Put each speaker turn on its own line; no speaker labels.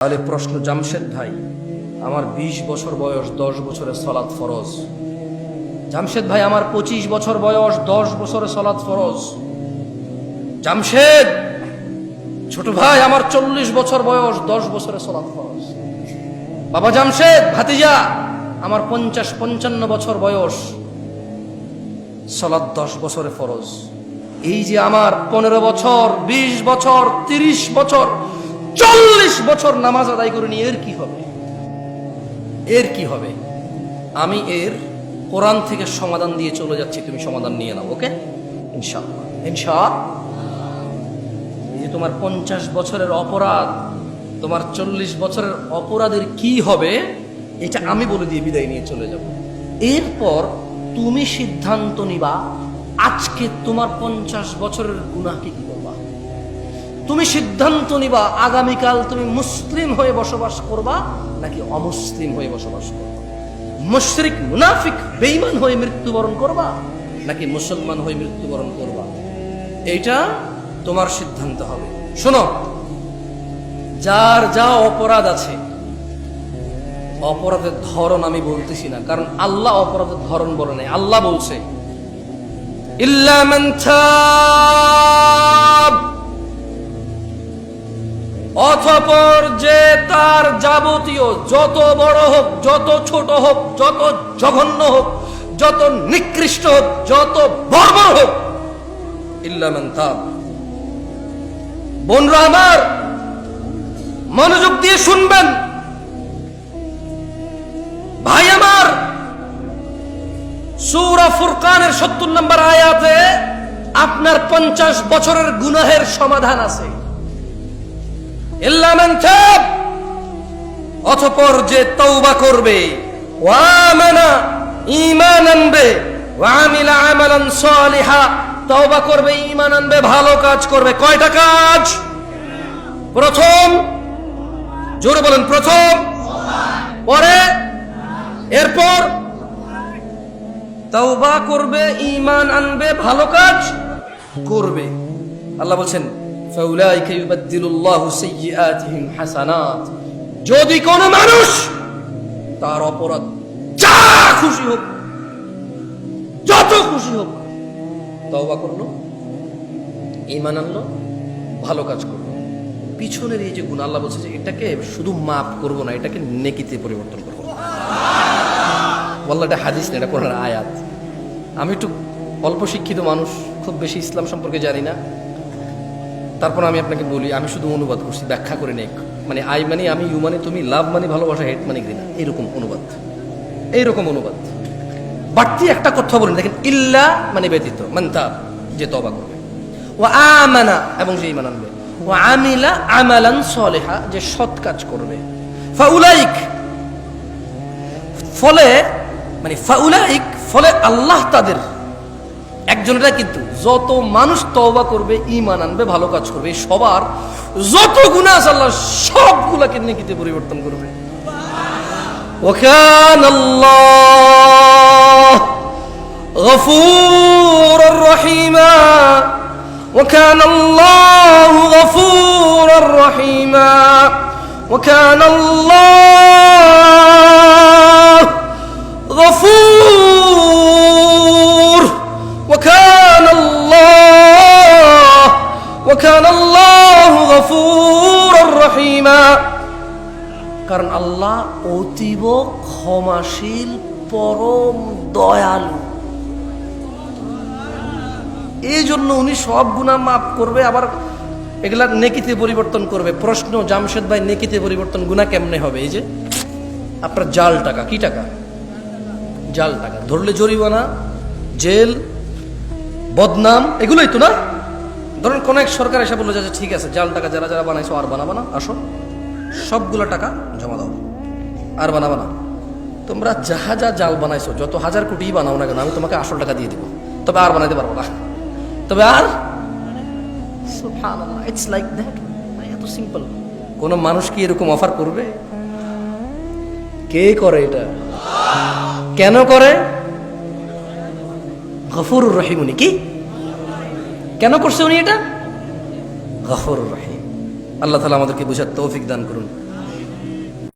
তাহলে প্রশ্ন, জামশেদ ভাই, আমার ২০ বছর বয়স, দশ বছরের সলাৎ ফরজ। জামশেদ ভাই, আমার ২৫ বছর বয়স, দশ বছরের সলাৎ ফরজ। জামশেদ! ছোট ভাই, আমার চল্লিশ বছর বয়স, দশ বছরের সলাৎ ফরজ। বাবা জামশেদ, ভাতিজা, আমার পঞ্চাশ পঞ্চান্ন বছর বয়স সলাৎ দশ বছরে ফরজ। এই যে আমার পনেরো বছর ২০ বছর ৩০ বছর চল্লিশ বছর নামাজ আদায় করিনি এর কি হবে? এর কি হবে? আমি এর কোরআন থেকে সমাধান দিয়ে চলে যাচ্ছি, তুমি সমাধান নিয়ে নাও, ওকে? ইনশা যে তোমার পঞ্চাশ বছরের অপরাধ, তোমার চল্লিশ বছরের অপরাধের কি হবে, এটা আমি বলে দিয়ে বিদায় নিয়ে চলে যাব। এরপর তুমি সিদ্ধান্ত নিবা, আজকে তোমার পঞ্চাশ বছরের গুনাহকে কি? তুমি সিদ্ধান্ত নিবা, আগামীকাল তুমি মুসলিম হয়ে বসবাস করবা নাকি অমুসলিম হয়ে বসবাস করবা? মুশরিক, মুনাফিক, বেঈমান হয়ে মৃত্যুবরণ করবা নাকি মুসলমান হয়ে মৃত্যুবরণ করবা? এইটা তোমার সিদ্ধান্ত হবে। শোনো, যার যা অপরাধ আছে, অপরাধের ধরন আমি বলতেছি না, কারণ আল্লাহ অপরাধের ধরন বলে নাই। আল্লাহ বলছে, ইল্লা অথপর যে তার যাবতীয় যত বড় হোক, যত ছোট হোক, যত জঘন্য হোক, যত নিকৃষ্ট হোক, যত বর্বর হোক বোনরা আমার, মনোযোগ দিয়ে শুনবেন। ভাই আমার, সূরা ফুরকানের সত্তর নম্বর আয়াতে আপনার পঞ্চাশ বছরের গুনাহের সমাধান আছে। অতঃপর যে তৌবা করবে ওয়ামানা ঈমান আনবে ওয়ামিলা আমালান সালিহা, তওবা করবে, ঈমান আনবে, ভালো কাজ করবে। কয়টা কাজ? প্রথম, জোরে বলেন, প্রথম, পরে, এরপর, তওবা করবে, ঈমান আনবে, ভালো কাজ করবে। আল্লাহ বলছেন যদি কোন মানুষ তার অপরাধ যা খুশি হোক, যত খুশি হোক, তওবা করল, ঈমান আনলো, ভালো কাজ করল। পিছনের এই যে গুণ আল্লাহ বলছে যে এটাকে শুধু মাফ করব না, এটাকে নেকিতে পরিবর্তন করব। বলল এটা হাদিস না, এটা কোরআন আয়াত। আমি একটু অল্প শিক্ষিত মানুষ, খুব বেশি ইসলাম সম্পর্কে জানি না। তারপর আমি আপনাকে বলি, আমি শুধু অনুবাদ করছি, ব্যাখ্যা করে নেই। মানে আই মানে আমি ইউ মানে তুমি, লাভ মানে ভালোবাসা, হেট মানে ঘৃণা। এরকম অনুবাদ। এইরকম অনুবাদ। বাড়তি একটা কথা বলেন, দেখেন, ইল্লা মানে ব্যতীত মান্তা যে তবা করবে। ও আমানা, এবং যে ইমান আনবে। ও আমিলা আমালান সলেহা, যে সৎ কাজ করবে। ফাউলাইক, ফলে মানে ফাউলাইক, ফলে আল্লাহ তাদের একজনেরা কিন্তু যত মানুষ তওবা করবে ঈমান আনবে ভালো কাজ করবে এই সবার যত গুনাহ আছে আল্লাহ সবগুলাকে নেকিতে পরিবর্তন করবে وكان الله غفورا رحيما وكان الله غفورا رحيما وكان الله وكان الله غفورا رحيما কারণ আল্লাহ অতীব ক্ষমাশীল পরম দয়ালু এই জন্য উনি সব গুণা মাফ করবে আবার এগুলা নেকিতে পরিবর্তন করবে প্রশ্ন জামশেদ ভাই নেকিতে পরিবর্তন গুণা কেমনে হবে এই যে আপনার জাল টাকা কি টাকা জাল টাকা ধরলে জরিমানা জেল বদনাম এগুলোই তো না ধরুন কোন এক সরকার এসে বলল যে আচ্ছা, ঠিক আছে জাল টাকা যারা যারা বানাইছো আর বানাবা না আসো। সবগুলো টাকা জমা দাও। আর বানাবা না। তোমরা যাহা যা জাল বানাইছো যত হাজার কোটি বানাও না কেন আমি তোমাকে আসল টাকা দিয়ে দিব। তবে আর বানাইতে পারব না। তবে আর ইটস লাইক দ্যাট এত সিম্পল কোন মানুষ কি এরকম অফার করবে? কে করে এটা? কেন করে? গফুরুর রহিম উনি কি? কেন করছে উনি এটা? গফর রাহিম। আল্লাহ তালা আমাদেরকে বুঝার তৌফিক দান করুন।